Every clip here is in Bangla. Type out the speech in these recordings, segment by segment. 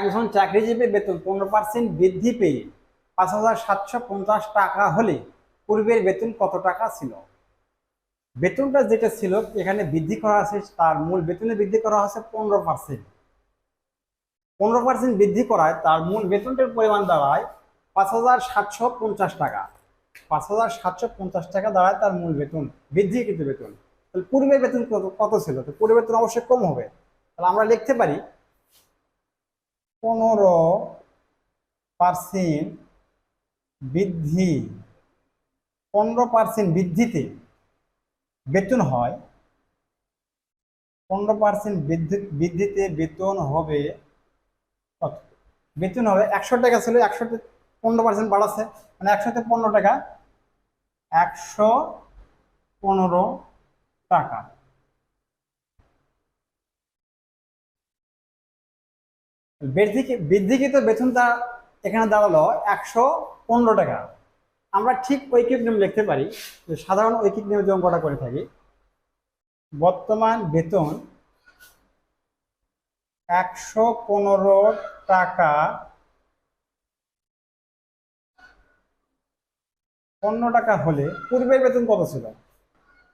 একজন চাকরিজীবী বেতন পনেরো পার্সেন্ট বৃদ্ধি পেয়ে পাঁচ হাজার সাতশো পঞ্চাশ টাকা হলে পূর্বের বেতন কত টাকা ছিল? বেতনটা যেটা ছিল এখানে বৃদ্ধি করা আছে, তার মূল বেতনে বৃদ্ধি করা হয়েছে পনেরো পার্সেন্ট পনেরো পার্সেন্ট বৃদ্ধি করায় তার মূল বেতনটার পরিমাণ দাঁড়ায় পাঁচ হাজার সাতশো পঞ্চাশ টাকা। পাঁচ হাজার সাতশো পঞ্চাশ টাকা দাঁড়ায় তার মূল বেতন, বৃদ্ধিকৃত বেতন। তাহলে পূর্বের বেতন কত কত ছিল? তো পূর্বের বেতন অবশ্যই কম হবে। তাহলে আমরা লিখতে পারি পনেরো পার্সেন্ট বৃদ্ধি, পনেরো পার্সেন্ট বৃদ্ধিতে বেতন হয়। পনেরো পার্সেন্ট বৃদ্ধি, বৃদ্ধিতে বেতন হবে কত? বেতন হবে একশো টাকা ছিল, একশোতে পনেরো পার্সেন্ট বাড়াচ্ছে মানে একশোতে পনেরো টাকা, একশো পনেরো টাকা। বৃদ্ধিকৃত বেতনটা এখানে দাঁড়াল একশো পনেরো টাকা। আমরা ঠিক ঐকিক নিয়ম লিখতে পারি সাধারণ ঐকিক নিয়ম যে অঙ্কটা করে থাকি। বর্তমান বেতন একশো পনেরো টাকা। পনেরো টাকা হলে পূর্বের বেতন কত ছিল?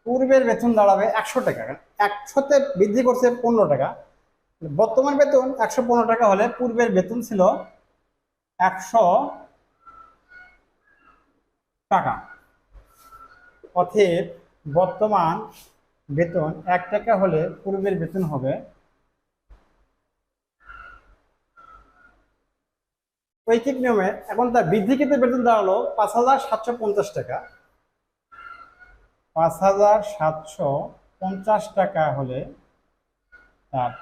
পূর্বের বেতন দাঁড়াবে একশো টাকা। একশোতে বৃদ্ধি করছে পনেরো টাকা। বর্তমান বেতন একশো পনেরো টাকা হলে পূর্বের বেতন ছিল একশো টাকা। অতএব বর্তমান বেতন এক টাকা হলে পূর্বের বেতন হবে ঐকিক নিয়মে। এখন তার বৃদ্ধিকৃত বেতন দাঁড়াল পাঁচ হাজার সাতশো পঞ্চাশ টাকা। পাঁচ হাজার সাতশো পঞ্চাশ টাকা হলে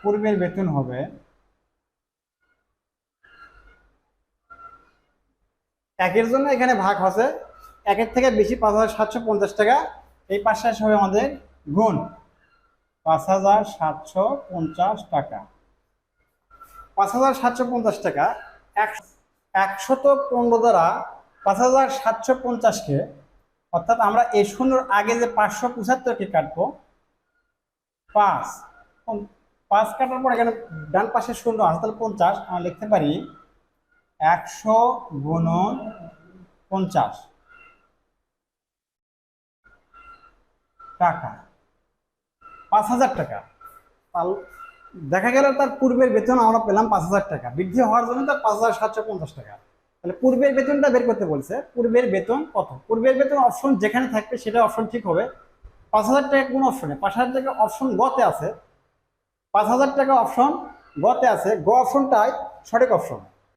পূর্বের বেতন হবে একের জন্য এখানে ভাগ হচ্ছে একের থেকে বেশি পাঁচ হাজার সাতশো পঞ্চাশ টাকা। এই পাশে হবে আমাদের গুণ পাঁচ হাজার সাতশো পঞ্চাশ টাকা। পাঁচ হাজার সাতশো পঞ্চাশ টাকা। এক, একশত পনেরো দ্বারা পাঁচ হাজার সাতশো পঞ্চাশকে, অর্থাৎ আমরা এই শূন্যর আগে যে পাঁচশো পঁচাত্তরকে কাটবো, পাঁচ পাঁচ কাটার পর এখানে ডান পাশে শূন্য আছে, তাহলে পঞ্চাশ, আমরা লিখতে পারি একশো গুণন পঞ্চাশ টাকা। পাঁচ হাজার টাকা। দেখা গেল তার পূর্বের বেতন আমরা পেলাম পাঁচ হাজার টাকা। বৃদ্ধি হওয়ার জন্য তার পাঁচ হাজার সাতশো পঞ্চাশ টাকা। তাহলে পূর্বের বেতনটা বের করতে বলছে, পূর্বের বেতন কত? পূর্বের বেতন অপশন যেখানে থাকবে সেটা অপশন ঠিক হবে। পাঁচ হাজার টাকা কোন অপশনে পাঁচ হাজার টাকা অপশন গতে আছে পাঁচ হাজার টাকা অপশন গতে আছে। গ অপশনটাই সঠিক অপশন